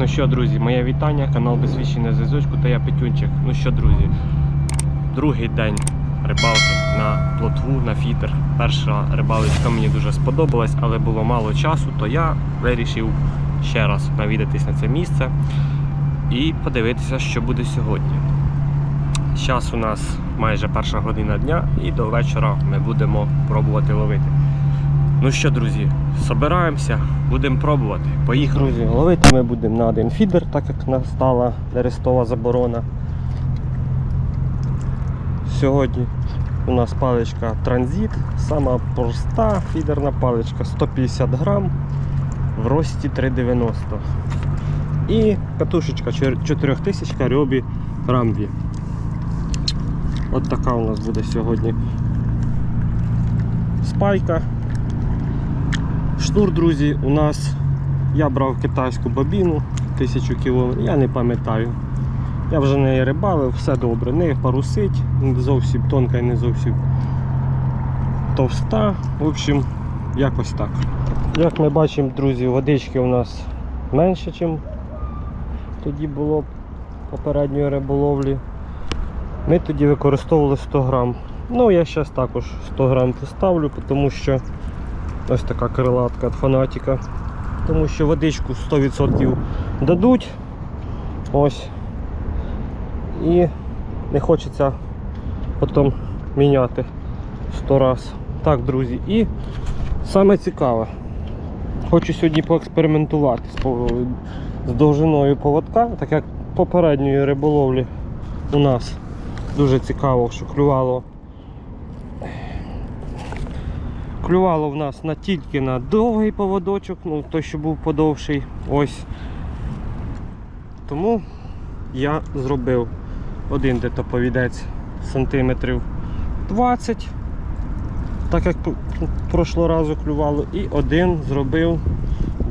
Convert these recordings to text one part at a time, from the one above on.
Ну що, друзі, моє вітання, канал Безвіщене зв'язочку та я Петюнчик. Ну що, друзі, другий день рибалки на плотву, на фітер. Перша рибалочка мені дуже сподобалась, але було мало часу, то я вирішив ще раз навідатись на це місце і подивитися, що буде сьогодні. Зараз у нас майже перша година дня і до вечора ми будемо пробувати ловити. Ну що, друзі, собираємося, будемо пробувати. Поїхали. Друзі, ловити ми будемо на один фідер, так як настала нерестова заборона. Сьогодні у нас паличка транзит, сама проста фідерна паличка 150 грам в рості 3,90. І катушечка 4000 Рьобі Рамбі. От така у нас буде сьогодні спайка. Шнур, друзі, у нас я брав китайську бобіну 1000 кг, я не пам'ятаю. Я вже неї рибалив, все добре, не парусить, не зовсім тонка і не зовсім товста. В общем, якось так. Як ми бачимо, друзі, водички у нас менше, ніж тоді було попередньої риболовлі. Ми тоді використовували 100 грам. Ну, я зараз також 100 грам поставлю, тому що Ось така крилатка від фанатіка. Тому що водичку 100% дадуть. Ось. І не хочеться потім міняти 100 раз. Так, друзі. І саме цікаве. Хочу сьогодні поекспериментувати з, довжиною поводка, так як попередньої риболовлі у нас дуже цікаво, що Клювало в нас на тільки на довгий поводочок, ну той, що був подовший. Ось. Тому я зробив один детоповідець сантиметрів 20, так як прошлого разу клювало, і один зробив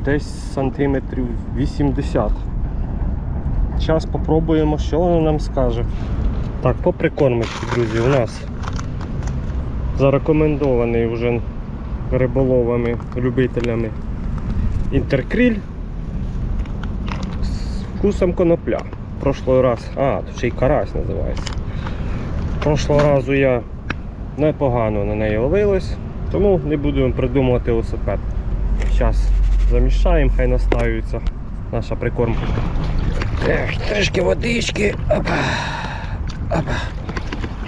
десь сантиметрів 80. Зараз спробуємо, що воно нам скаже. Так, по прикормочці, друзі, у нас зарекомендований вже риболовами, любителями інтеркріль з вкусом конопля. Прошлого раз, а, тут ще й карась називається. Прошлого разу я непогано на неї ловилась, тому не будемо придумувати велосипед. Зараз замішаємо, хай настаюється наша прикормка. Трішки водички. Опа. Опа.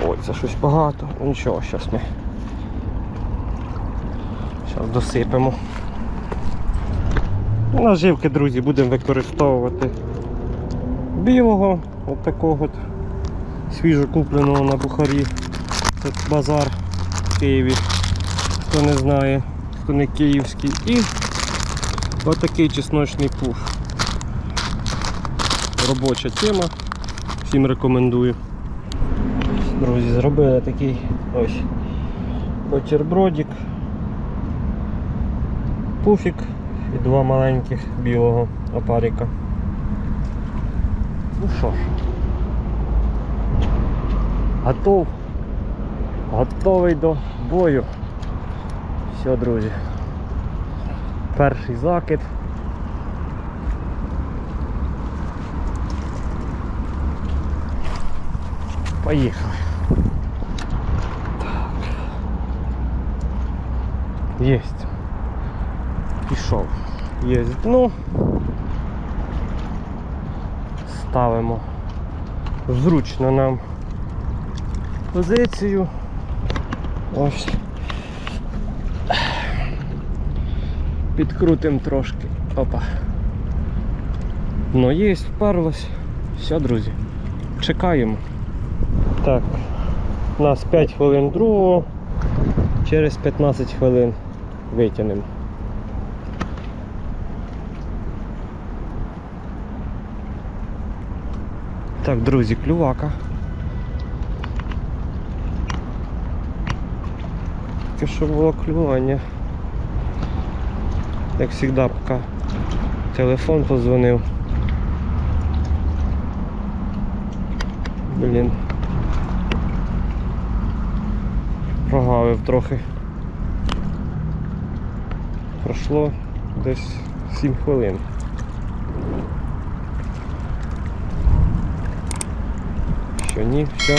Ой, це щось багато. Нічого, зараз ми Досипемо. Наживки, друзі, будемо використовувати білого, от такого от свіжо купленого на бухарі. Це базар в Києві, хто не знає, хто не київський. І отакий чесночний пуф. Робоча тема. Всім рекомендую. Друзі, зробили такий ось бутербродик пуфік і два маленьких білого опарика. Ну що ж, готов. Готовий до бою. Все, друзі. Перший закид. Поїхали. Так. Єсть Пішов. Є дно. Ставимо зручно нам позицію. Ось. Підкрутимо трошки. Опа. Ну є, вперлось. Все, друзі. Чекаємо. Так, у нас 5 хвилин другого. Через 15 хвилин витягнемо. Так, друзі, клювака. Тільки що було клювання. Як завжди, поки телефон позвонив. Блін. Прогавив трохи. Пройшло десь 7 хвилин. Що ні, все.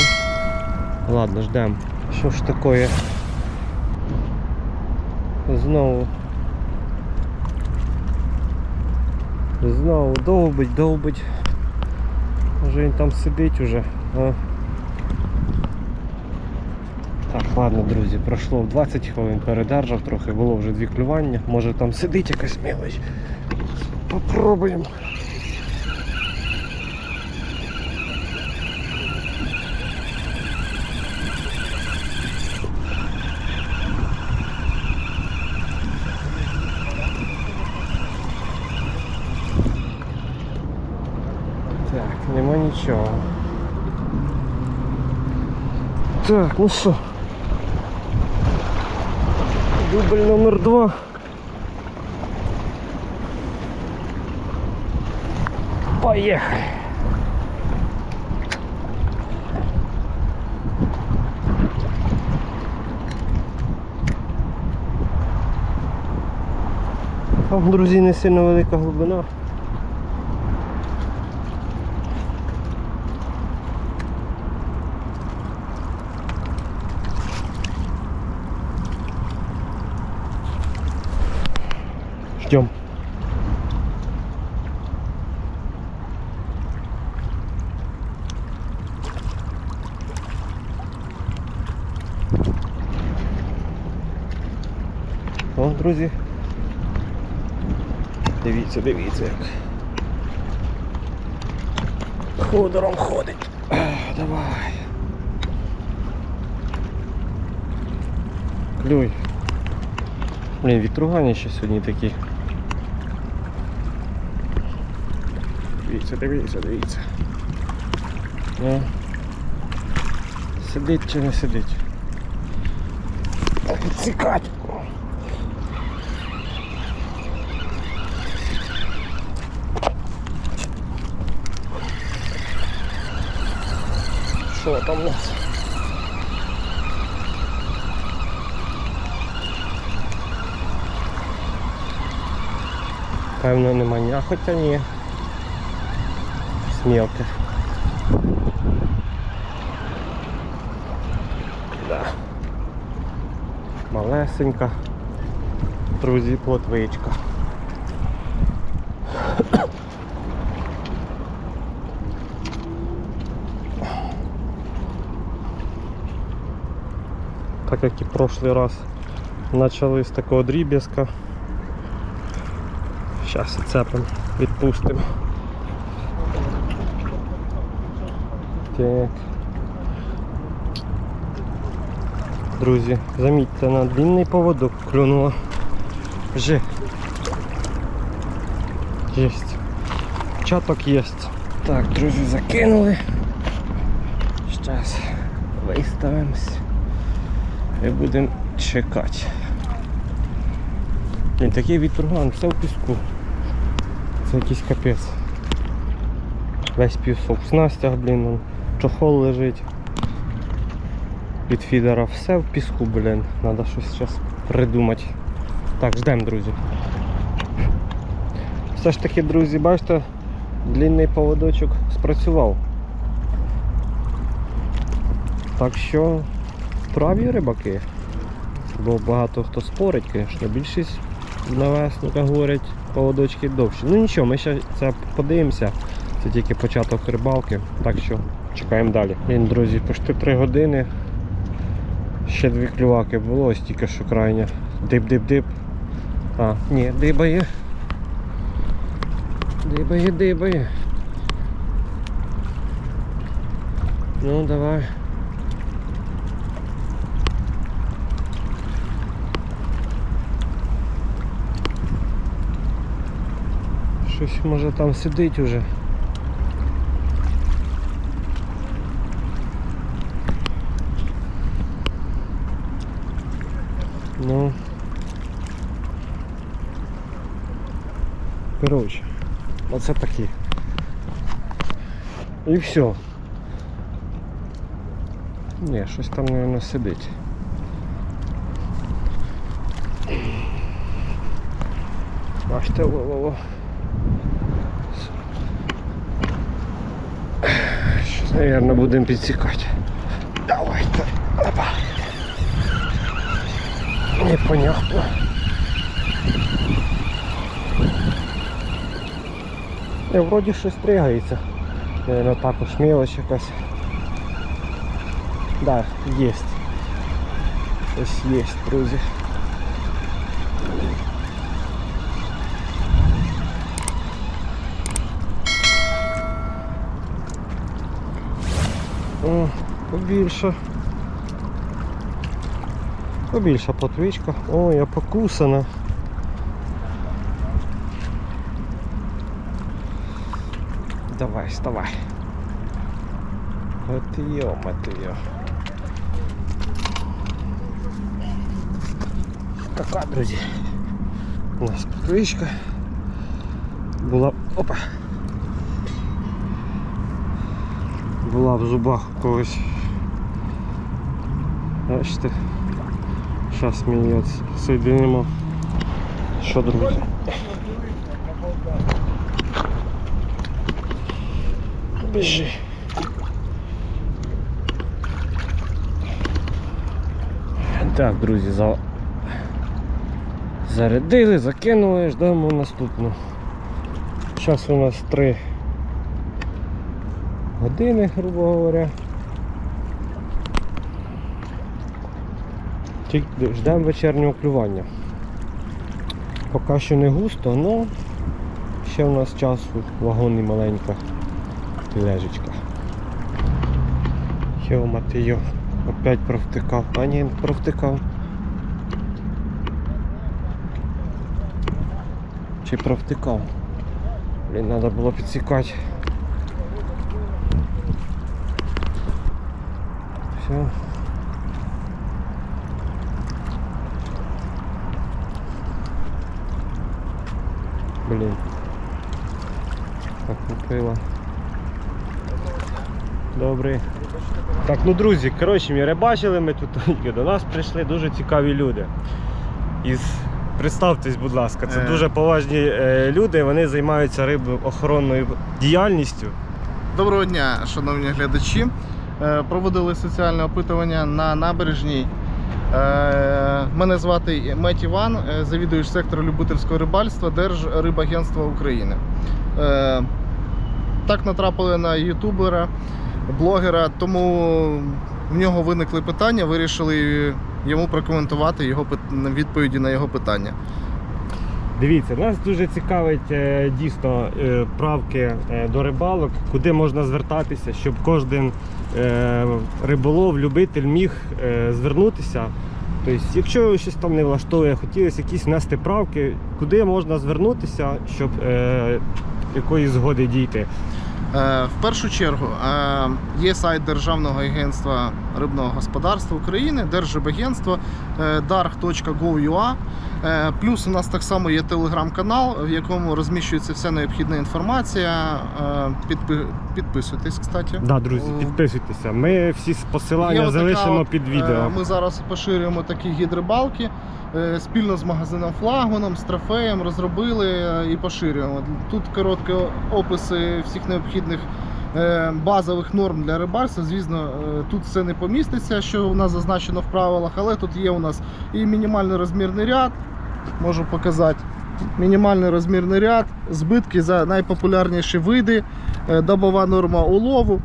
Ладно, ждем. Що ж таке? Знову. Знову довбить, довбить. Може він там сидить уже. А? Так, ладно, друзі, пройшло 20 хвилин, передержав трохи, було вже дві клювання. Може там сидить якась мелочь. Попробуємо. Так, нема нічого. Так, ну що. Дубль номер два. Поехали. Там, друзі, не сильно велика глибина. Ждем. О, друзі. Дивіться, дивіться як. Ходором ходить. Давай. Клюй. Блін, вітругані ще сьогодні такі. Дивіться, дивіться, дивіться. Ну. Сидить чи не сидить? Підсікать. Що там у нас? Певно нема ні, а хоча ні. Смілки. Да. Малесенька. Друзі, плотвичка. Так як і прошлий раз почали з такого дріб'язка. Зараз і цепимо, відпустимо. Так. Друзі, замітьте, на длинний поводок клюнуло. Вже. Єсть. Чаток єсть. Так, друзі, закинули. Зараз виставимось. І будемо чекати. Блін, такий вітруган, все в піску. Це якийсь капець. Весь пісок в снастях, блін, чохол лежить. Від фідера все в піску, блін. Треба щось зараз придумати. Так, ждемо, друзі. Все ж таки, друзі, бачите, длинний поводочок спрацював. Так що праві рибаки. Бо багато хто спорить, звісно, більшість навесника говорять поводочки довші. Ну нічого, ми ще це подивимося. Це тільки початок рибалки, так що чекаємо далі. Блін, друзі, почти 3 години. Ще дві клюваки було, ось тільки що крайня. Дип-дип-дип. А, ні, дибає. Дибає, дибає. Ну давай. Щось може там сидить уже. Ну. Коротше, оце такі. І все. Ні, щось там не сидить. Бачите, во-во-во. Щось, мабуть, будемо підсікати. Давайте. Опа. Непонятно. І вроді щось тригається. Наверно, також мелочь якась. Да, есть. Щось є, друзі. Побільше. Побільша плотвичка. О, я покусана. Давай, вставай. От йо, йо. Така, друзі. У нас плотвичка. Була. Опа. Була в зубах у когось. Бачите. Зараз ми соєдинимо. Що, друзі? Біжи. Так, друзі, за... зарядили, закинули, ждемо наступну. Зараз у нас 3 години, грубо говоря. Тільки ждемо вечірнього клювання. Поки що не густо, але ще в нас часу вагон і маленька тележечка. Йо, Матио, опять провтикав. А ні, провтикав. Чи провтикав? Блін, треба було підсікати. Все. Блін. Так купила. Добрий. Так, ну друзі, коротше, ми рибачили, ми тут до нас прийшли дуже цікаві люди. Із... Представтесь, будь ласка, це Е. дуже поважні е, люди, вони займаються рибоохоронною діяльністю. Доброго дня, шановні глядачі. Е, Проводили соціальне опитування на набережній. Е, Мене звати Мет Іван, е, завідувач сектору любительського рибальства Держрибагентства України. Е, Так натрапили на ютубера, блогера, тому в нього виникли питання, вирішили йому прокоментувати його відповіді на його питання. Дивіться, нас дуже цікавить дійсно правки до рибалок, куди можна звертатися, щоб кожен риболов, любитель міг е, звернутися. Тобто, якщо щось там не влаштовує, хотілося якісь внести правки, куди можна звернутися, щоб е, якоїсь згоди дійти. Е, В першу чергу е, є сайт Державного агентства рибного господарства України, Держрибагентство е, darg.gov.ua. Плюс у нас так само є телеграм-канал, в якому розміщується вся необхідна інформація. Підпи- Підписуйтесь, кстати. Да, друзі, підписуйтеся. Ми всі посилання Є залишимо от, під відео. Ми зараз поширюємо такі гід-рибалки. Спільно з магазином Флагманом, з трофеєм розробили і поширюємо. Тут короткі описи всіх необхідних е, базових норм для рибальства. Звісно, е, тут все не поміститься, що у нас зазначено в правилах, але тут є у нас і мінімальний розмірний ряд. Можу показати. Мінімальний розмірний ряд, збитки за найпопулярніші види, е, добова норма улову,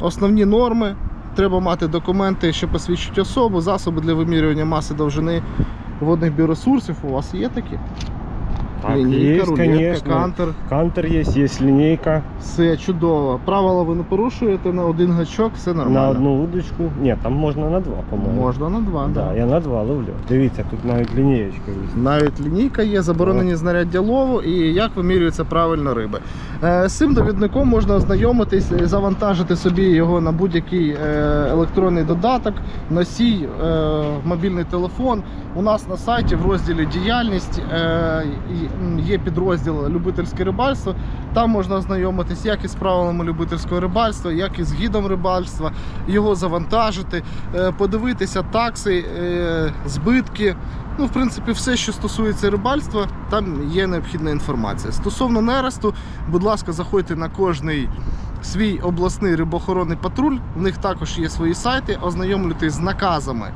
основні норми. Треба мати документи, що посвідчують особу, засоби для вимірювання маси довжини водних біоресурсів. У вас є такі? Так, лінійка, є, рулетка, конечно. кантер. Кантер є, є лінійка Все чудово. Правила ви не порушуєте на один гачок, все нормально. на одну удочку. Ні, там можна на два, по-моєму. Можна на два. Да, я на два ловлю. Дивіться, тут навіть лінієчка є. Навіть лінійка є, заборонені знаряддя лову і як вимірюється правильно риби. Е, З цим довідником можна ознайомитись, і завантажити собі його на будь-який е, електронний додаток, носій, е, мобільний телефон. У нас на сайті в розділі діяльність е, і- є підрозділ любительське рибальство. Там можна ознайомитись як із правилами любительського рибальства, як і з гідом рибальства, його завантажити, е, подивитися такси, е, збитки. Ну, в принципі, все, що стосується рибальства, там є необхідна інформація. Стосовно нересту, будь ласка, заходьте на кожний свій обласний рибоохоронний патруль. В них також є свої сайти, ознайомлюйтесь з наказами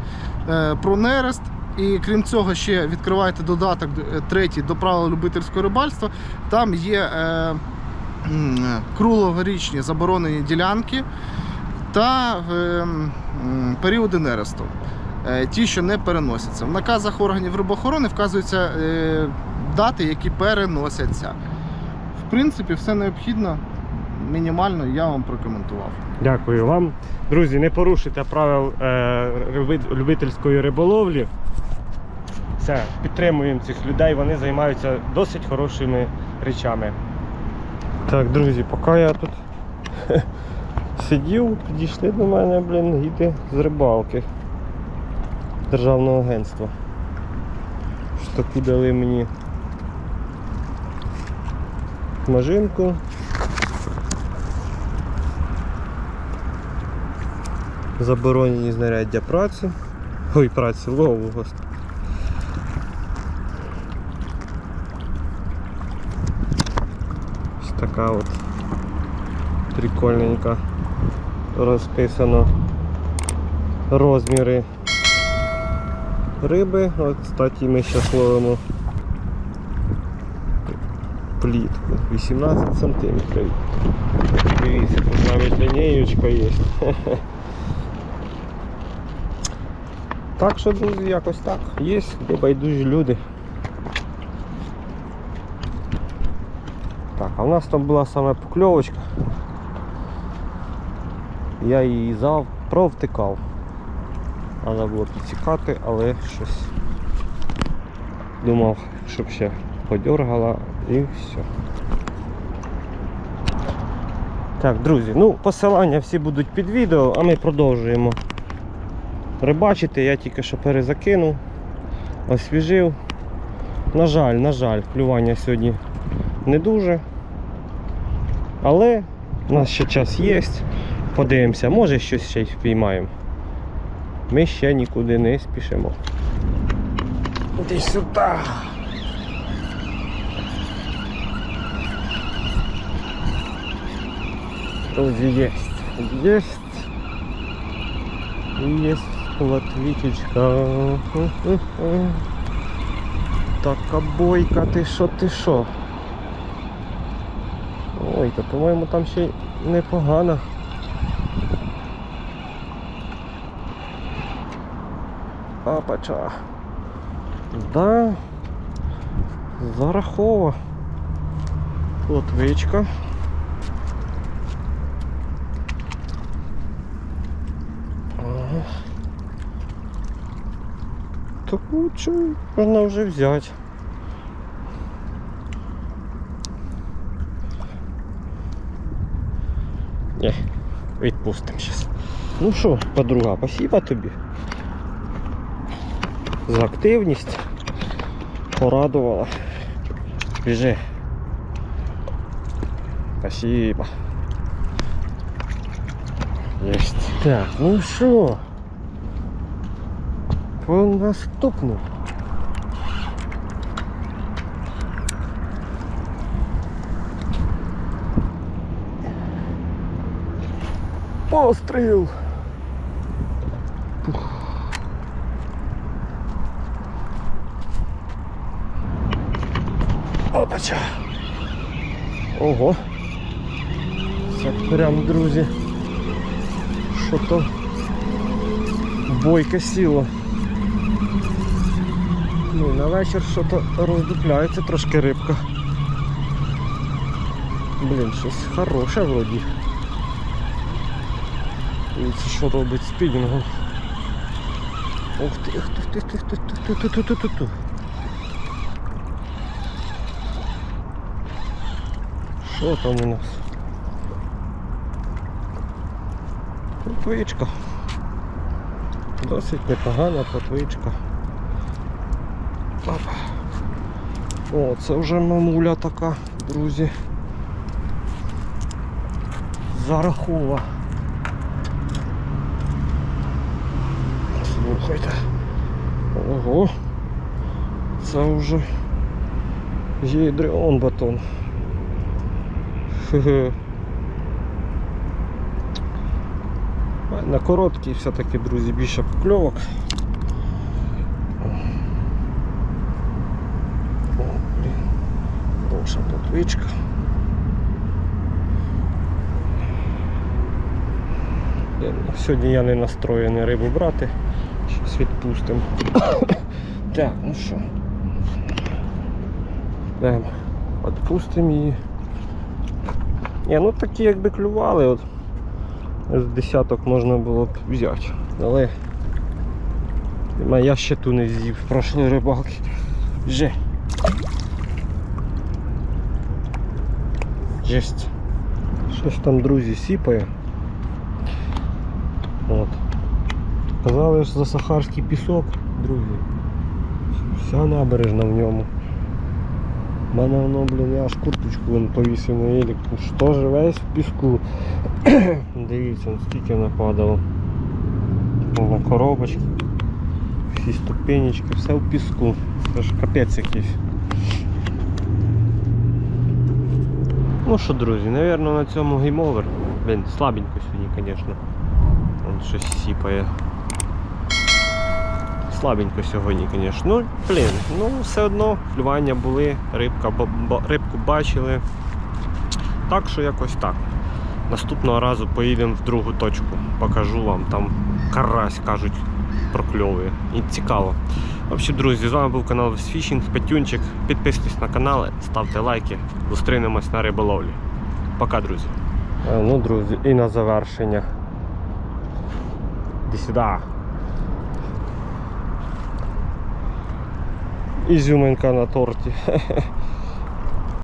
е, про нерест. І крім цього, ще відкривайте додаток е, третій до правил любительського рибальства. Там є е, е, круглогорічні заборонені ділянки та е, періоди нересту. Е, ті, що не переносяться. В наказах органів рибоохорони вказуються е, дати, які переносяться. В принципі, все необхідно, мінімально я вам прокоментував. Дякую вам. Друзі, не порушуйте правил е, любительської риболовлі. Все, підтримуємо цих людей, вони займаються досить хорошими речами. Так, друзі, поки я тут сидів, підійшли до мене, блін, гіди з рибалки Державного агентства. Що таку дали мені смажинку. Заборонені знаряддя праці. Ой, праці, лову, господи. Ось така от прикольненька розписано розміри риби. От, кстати, ми зараз ловимо плітку 18 сантиметрів. Дивіться, тут навіть лінієчка є. Так що, друзі, якось так. Є небайдужі люди. Так, а в нас там була саме покльовочка. Я її зав, провтикав. Треба було підсікати, але щось думав, щоб ще подергала і все. Так, друзі, ну посилання всі будуть під відео, а ми продовжуємо рибачити. Я тільки що перезакинув, освіжив. На жаль, на жаль, клювання сьогодні не дуже. Але у нас ще час є. Подивимося, може щось ще й впіймаємо. Ми ще нікуди не спішимо. Іди сюди. Друзі, єсть. Єсть. Єсть латвічечка. Така бойка, ти що, ти що? Ой, то по-моєму там ще й непогано. Апача. Да. Зарахова. Лотвичка. Таку чую, можна вже взяти. Ні, відпустимо зараз. Ну що, подруга, спасибо тобі за активність. Порадувала. Біжи. Спасибо. Єсть. Так, ну що? По наступну. Постріл! Опача. Ого. Це прям, друзі. Що то бойке сіло. Ну, На вечір що то роздупляється трошки рибка. Блін, щось хороше вроді. Дивіться, що робить спіннінгом. Ух ти, ух ти, ух ти, ух ти, ух ти, ух ти, ух ти. Що там у нас? Плотвичка. Досить непогана плотвичка. Опа. О, це вже мамуля така, друзі. Зарахова. Слухайте. Ого. Це вже Єдреон батон. Хе-хе. На короткий все-таки, друзі, більше покльовок. О, блін. Блін, ну, Сьогодні я не настроєний рибу брати. Щось відпустимо. так, ну що. Йдемо. Відпустимо її. Ні, ну такі якби клювали, от з десяток можна було б взяти. Але я ще ту не з'їв в прошлої рибалки. Же. Жесть. Щось там, друзі, сіпає. От. Казали ж за сахарський пісок, друзі. Вся набережна в ньому. У мене воно, блін, я аж курточку вон повісив на елік. Ну Що ж весь в піску. Дивіться, скільки нападало. На коробочки. Всі ступенечки, все в піску. Це ж капець якийсь. Ну що, друзі, напевно на цьому геймовер. Блін, слабенько сьогодні, звісно. Вон щось сіпає. Слабенько сьогодні, звісно. Ну, блін, ну все одно клювання були, рибка, рибку бачили. Так що якось так. Наступного разу поїдемо в другу точку. Покажу вам там карась, кажуть, прокльовує. І цікаво. Взагалі, друзі, з вами був канал Фішінг, Петюнчик. Підписуйтесь на канал, ставте лайки. Зустрінемось на риболовлі. Пока, друзі. Ну, друзі, і на завершення. Іди сюди. Ізюминка на торті.